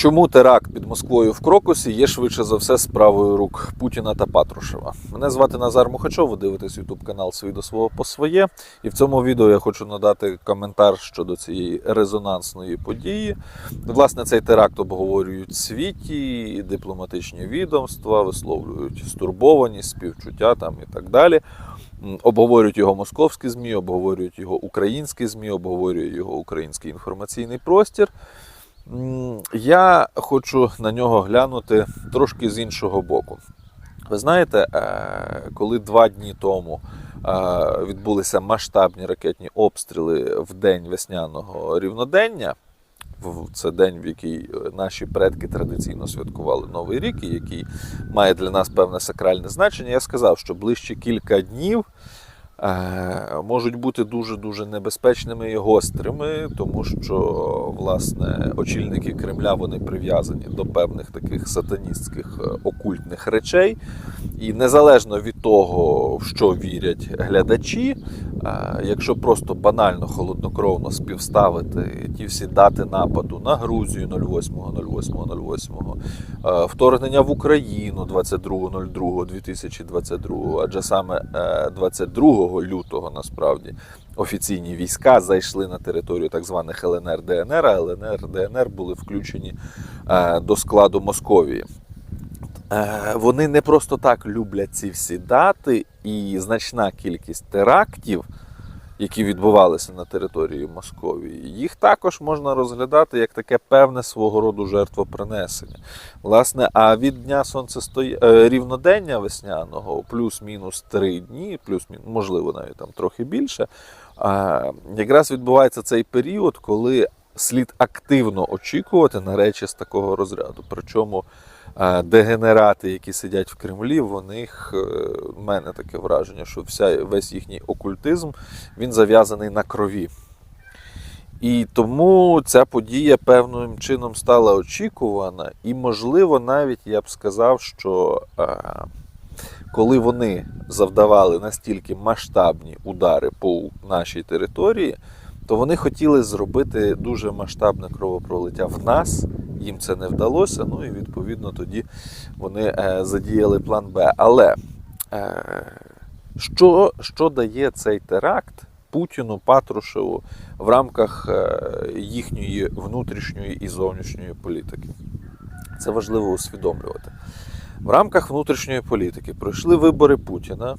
Чому теракт під Москвою в Крокусі є швидше за все справою рук Путіна та Патрушева? Мене звати Назар Мухачов, ви дивитесь YouTube канал «Свій до свого по своє. І в цьому відео я хочу надати коментар щодо цієї резонансної події. Власне, цей теракт обговорюють світі, дипломатичні відомства, висловлюють стурбованість, співчуття там і так далі. Обговорюють його московські ЗМІ, обговорюють його українські ЗМІ, обговорює його український інформаційний простір. Я хочу на нього глянути трошки з іншого боку. Ви знаєте, е, коли два дні тому е, відбулися масштабні ракетні обстріли в день весняного рівнодення, це день, в який е, наші предки традиційно святкували Новий рік, і який має для нас певне сакральне значення, я сказав, що ближче кілька днів можуть бути дуже-дуже небезпечними і гострими, тому що власне очільники Кремля вони прив'язані до певних таких сатаністських е, окультних речей. І незалежно від того, в що вірять глядачі, е, якщо просто банально холоднокровно співставити ті всі дати нападу на Грузію 08.08.08, е, вторгнення в Україну 22.02.2022, адже саме е, 22 лютого насправді офіційні війська зайшли на територію так званих ЛНР ДНР, а ЛНР ДНР були включені е, до складу Московії. Е, Вони не просто так люблять ці всі дати, і значна кількість терактів, які відбувалися на території Московії, їх також можна розглядати як таке певне свого роду жертвопринесення. Власне, а від дня сонцестоя... е, рівнодення весняного, плюс-мінус три дні, плюс-мінус, можливо, навіть там трохи більше, а, якраз відбувається цей період, коли слід активно очікувати на речі з такого розряду. Причому дегенерати, які сидять в Кремлі, в них е, в мене таке враження, що вся, весь їхній окультизм він зав'язаний на крові. І тому ця подія певним чином стала очікувана, і, можливо, навіть я б сказав, що е, коли вони завдавали настільки масштабні удари по нашій території, то вони хотіли зробити дуже масштабне кровопролиття в нас. Їм це не вдалося. Ну і відповідно тоді вони е, задіяли план Б. Але е, що, що дає цей теракт Путіну, Патрушеву в рамках е, їхньої внутрішньої і зовнішньої політики? Це важливо усвідомлювати. В рамках внутрішньої політики пройшли вибори Путіна,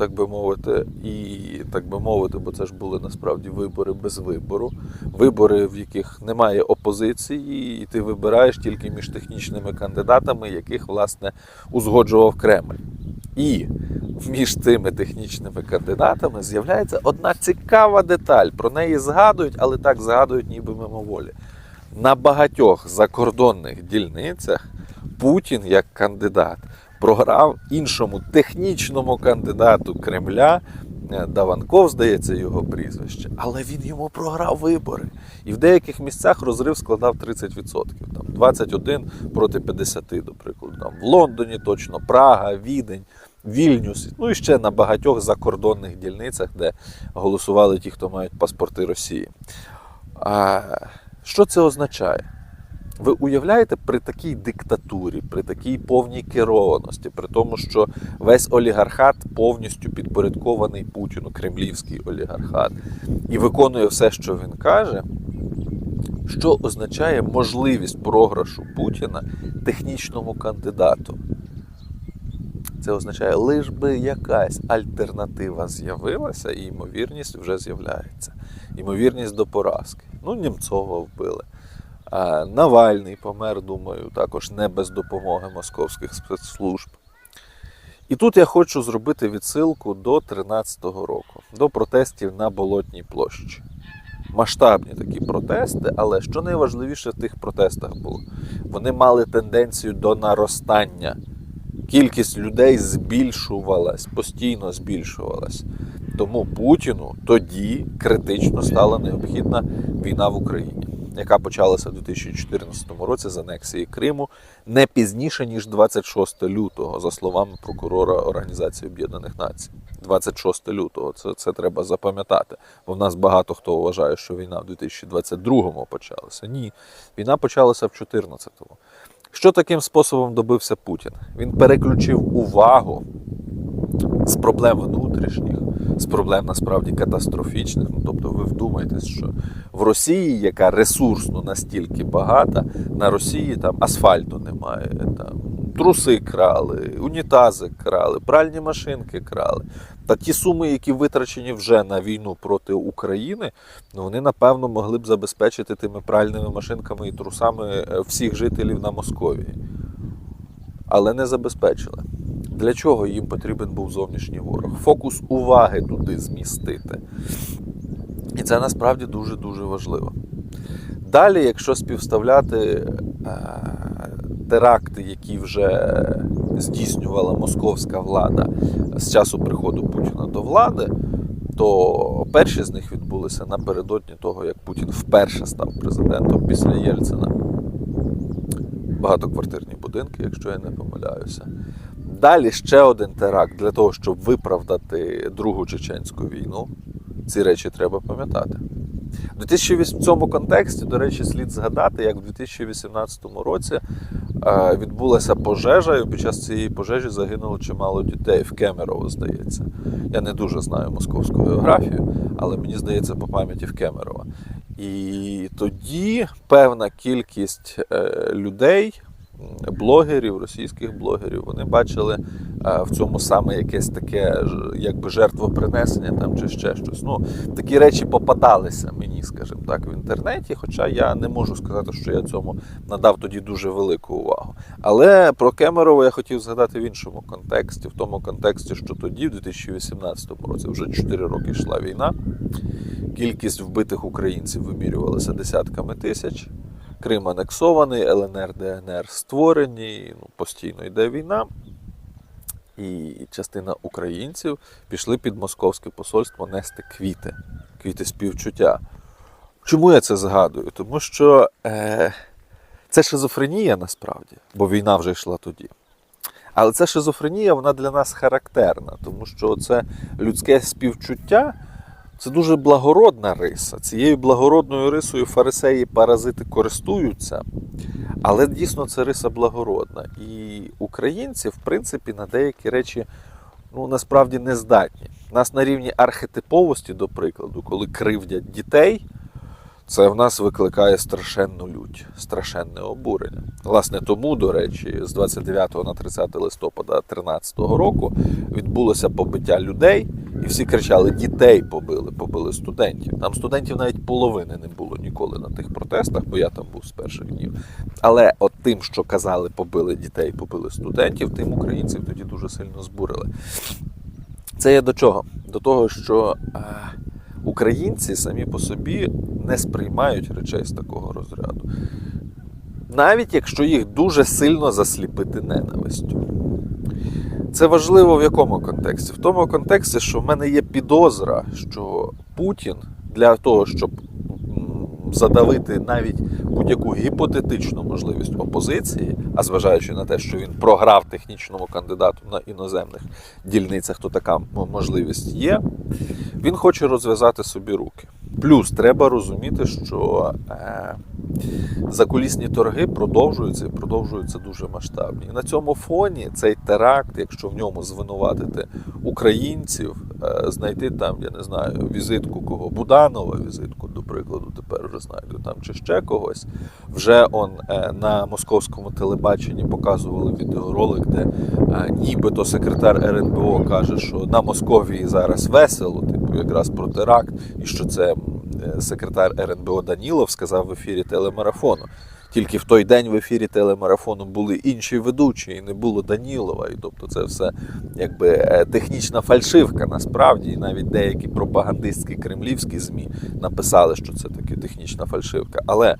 так би мовити, і так би мовити, бо це ж були насправді вибори без вибору, вибори, в яких немає опозиції, і ти вибираєш тільки між технічними кандидатами, яких власне узгоджував Кремль. І між цими технічними кандидатами з'являється одна цікава деталь. Про неї згадують, але так згадують, ніби мимоволі. На багатьох закордонних дільницях Путін як кандидат програв іншому технічному кандидату Кремля. е, Даванков, здається, його прізвище, але він йому програв вибори. І в деяких місцях розрив складав 30%. Там 21 проти 50, до прикладу. Там в Лондоні точно, Прага, Відень, Вільнюс. Ну і ще на багатьох закордонних дільницях, де голосували ті, хто мають паспорти Росії. А, що це означає? Ви уявляєте, при такій диктатурі, при такій повній керованості, при тому, що весь олігархат повністю підпорядкований Путіну, кремлівський олігархат, і виконує все, що він каже, що означає можливість програшу Путіна технічному кандидату. Це означає, лиш би якась альтернатива з'явилася, і ймовірність вже з'являється. Ймовірність до поразки. Ну, Німцова вбили. Навальний помер, думаю, також не без допомоги московських спецслужб. І тут я хочу зробити відсилку до 13-го року, до протестів на Болотній площі. Масштабні такі протести, але що найважливіше в тих протестах було? Вони мали тенденцію до наростання. Кількість людей збільшувалась, постійно збільшувалась. Тому Путіну тоді критично стала необхідна війна в Україні. Яка почалася у 2014 році з анексії Криму, не пізніше ніж 26 лютого, за словами прокурора Організації Об'єднаних Націй. 26 лютого. Це, це треба запам'ятати. Бо в нас багато хто вважає, що війна в 2022-му почалася. Ні, війна почалася в 2014-му. Що таким способом добився Путін? Він переключив увагу з проблем внутрішніх, з проблем насправді катастрофічних. Ну, тобто, ви вдумайтесь, що в Росії, яка ресурсно настільки багата, на Росії там асфальту немає, там труси крали, унітази крали, пральні машинки крали. Та ті суми, які витрачені вже на війну проти України, ну вони напевно могли б забезпечити тими пральними машинками і трусами е, всіх жителів на Московії. Але не забезпечили. Для чого їм потрібен був зовнішній ворог? Фокус уваги туди змістити. І це насправді дуже-дуже важливо. Далі, якщо співставляти е, теракти, які вже здійснювала московська влада з часу приходу Путіна до влади, то перші з них відбулися напередодні того, як Путін вперше став президентом після Єльцина. Багатоквартирні будинки, якщо я не помиляюся. Далі ще один теракт для того, щоб виправдати Другу чеченську війну. Ці речі треба пам'ятати. У 2008 в цьому контексті, до речі, слід згадати, як в 2018 році е, відбулася пожежа, і під час цієї пожежі загинуло чимало дітей в Кемерово, здається. Я не дуже знаю московську географію, але мені здається, по пам'яті в Кемерово. І тоді певна кількість е, людей, блогерів, російських блогерів, вони бачили е, в цьому саме якесь таке якби жертвопринесення там чи ще щось. Ну, такі речі попадалися мені, скажімо так, в інтернеті, хоча я не можу сказати, що я цьому надав тоді дуже велику увагу. Але про Кемерово я хотів згадати в іншому контексті, в тому контексті, що тоді, в 2018 році, вже 4 роки йшла війна. Кількість вбитих українців вимірювалася десятками тисяч. Крим анексований, ЛНР, ДНР створені, ну, постійно йде війна. І частина українців пішли під московське посольство нести квіти, квіти співчуття. Чому я це згадую? Тому що е, це шизофренія насправді, бо війна вже йшла тоді. Але ця шизофренія вона для нас характерна, тому що це людське співчуття це дуже благородна риса. Цією благородною рисою фарисеї паразити користуються, але дійсно це риса благородна. І українці, в принципі, на деякі речі ну, насправді не здатні. Нас на рівні архетиповості, до прикладу, коли кривдять дітей, це в нас викликає страшенну лють, страшенне обурення. Власне, тому, до речі, з 29 на 30 листопада 2013 року відбулося побиття людей, і всі кричали: дітей побили, побили студентів. Там студентів навіть половини не було ніколи на тих протестах, бо я там був з перших днів. Але от тим, що казали, побили дітей, побили студентів, тим українців тоді дуже сильно збурили. Це є до чого? До того, що е, українці самі по собі не сприймають речей з такого розряду. Навіть якщо їх дуже сильно засліпити ненавистю. Це важливо в якому контексті? В тому контексті, що в мене є підозра, що Путін для того, щоб задавити навіть будь-яку гіпотетичну можливість опозиції, а зважаючи на те, що він програв технічному кандидату на іноземних дільницях, то така можливість є, він хоче розв'язати собі руки. Плюс треба розуміти, що е, закулісні торги продовжуються і продовжуються дуже масштабні. І на цьому фоні цей теракт, якщо в ньому звинуватити українців, е, знайти там, я не знаю, візитку кого Буданова, візитку, до прикладу, тепер вже знайду там чи ще когось. Вже он е, на московському телебаченні показували відеоролик, де е, нібито секретар РНБО каже, що на Московії зараз весело, типу якраз про теракт, і що це секретар РНБО Данілов сказав в ефірі телемарафону. Тільки в той день в ефірі телемарафону були інші ведучі, і не було Данілова. І тобто це все якби е, технічна фальшивка насправді. І навіть деякі пропагандистські кремлівські ЗМІ написали, що це таки технічна фальшивка. Але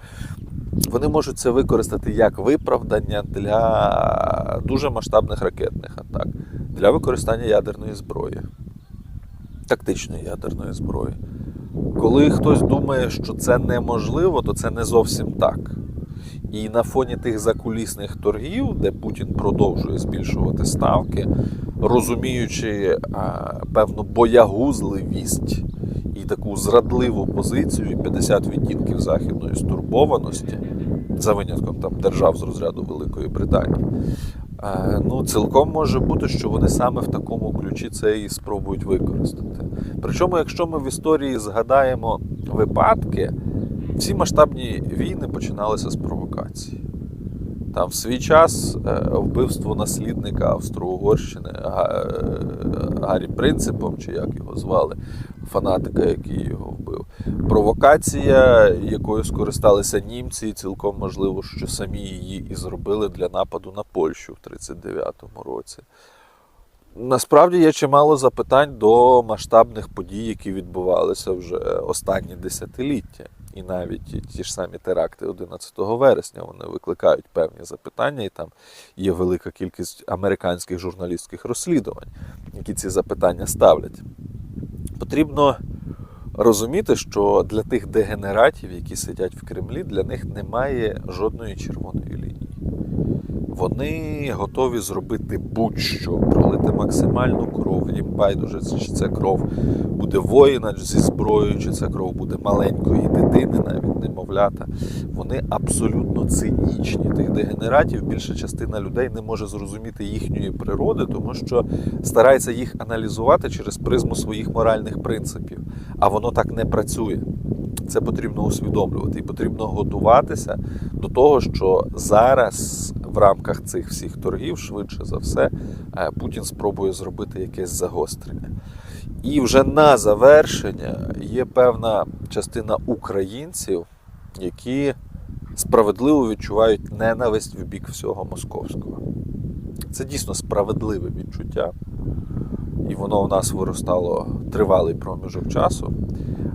вони можуть це використати як виправдання для дуже масштабних ракетних атак, для використання ядерної зброї, тактичної ядерної зброї. Коли хтось думає, що це неможливо, то це не зовсім так. І на фоні тих закулісних торгів, де Путін продовжує збільшувати ставки, розуміючи а, певну боягузливість і таку зрадливу позицію, 50 відтінків західної стурбованості, за винятком там держав з розряду Великої Британії. Е, Ну, цілком може бути, що вони саме в такому ключі це і спробують використати. Причому, якщо ми в історії згадаємо випадки, всі масштабні війни починалися з провокації. Там в свій час е, вбивство наслідника Австро-Угорщини е, Гаррі Принципом, чи як його звали, фанатика, який його вбив. Провокація, якою скористалися німці, і цілком можливо, що самі її і зробили для нападу на Польщу в 39-му році. Насправді є чимало запитань до масштабних подій, які відбувалися вже останні десятиліття. І навіть ті ж самі теракти 11 вересня вони викликають певні запитання, і там є велика кількість американських журналістських розслідувань, які ці запитання ставлять. Потрібно розуміти, що для тих дегенератів, які сидять в Кремлі, для них немає жодної червоної лінії. Вони готові зробити будь-що, пролити максимальну кров. Їм байдуже, чи це кров буде воїна зі зброєю, чи це кров буде маленької дитини, навіть немовлята. Вони абсолютно цинічні. Тих дегенератів більша частина людей не може зрозуміти їхньої природи, тому що старається їх аналізувати через призму своїх моральних принципів. А воно так не працює. Це потрібно усвідомлювати і потрібно готуватися до того, що зараз в рамках цих всіх торгів, швидше за все, е, Путін спробує зробити якесь загострення. І вже на завершення є певна частина українців, які справедливо відчувають ненависть в бік всього московського. Це дійсно справедливе відчуття, і воно в нас виростало тривалий проміжок часу.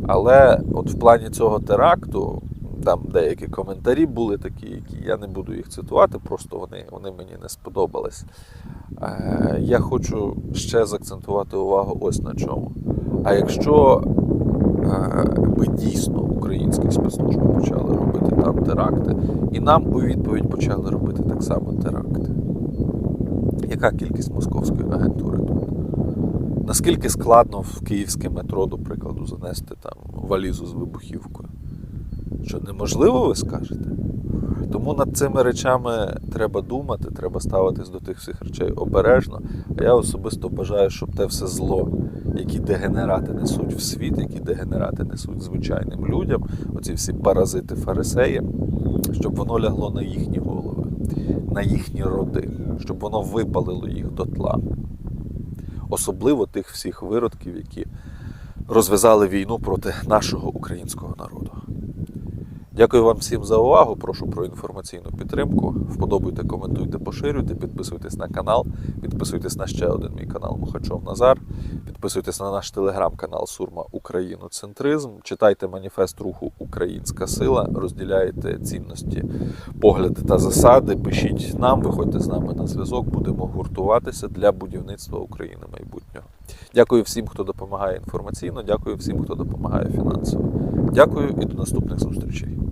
Але от в плані цього теракту, там деякі коментарі були такі, які я не буду їх цитувати, просто вони, вони мені не сподобались. Е, Я хочу ще заакцентувати увагу ось на чому. А якщо е, би дійсно українські спецслужби почали робити там теракти, і нам у відповідь почали робити так само теракти, яка кількість московської агентури тут? Наскільки складно в київське метро, до прикладу, занести там валізу з вибухівкою? Що неможливо, ви скажете? Тому над цими речами треба думати, треба ставитись до тих всіх речей обережно. А я особисто бажаю, щоб те все зло, які дегенерати несуть в світ, які дегенерати несуть звичайним людям, оці всі паразити фарисеї, щоб воно лягло на їхні голови, на їхні роди, щоб воно випалило їх до тла особливо тих всіх виродків, які розв'язали війну проти нашого українського народу. Дякую вам всім за увагу. Прошу про інформаційну підтримку. Вподобайте, коментуйте, поширюйте, підписуйтесь на канал, підписуйтесь на ще один мій канал Мухачов Назар, підписуйтесь на наш телеграм-канал Сурма Україноцентризм, читайте маніфест руху Українська сила, розділяйте цінності, погляди та засади. Пишіть нам, виходьте з нами на зв'язок. Будемо гуртуватися для будівництва України майбутнього. Дякую всім, хто допомагає інформаційно. Дякую всім, хто допомагає фінансово. Дякую і до наступних зустрічей.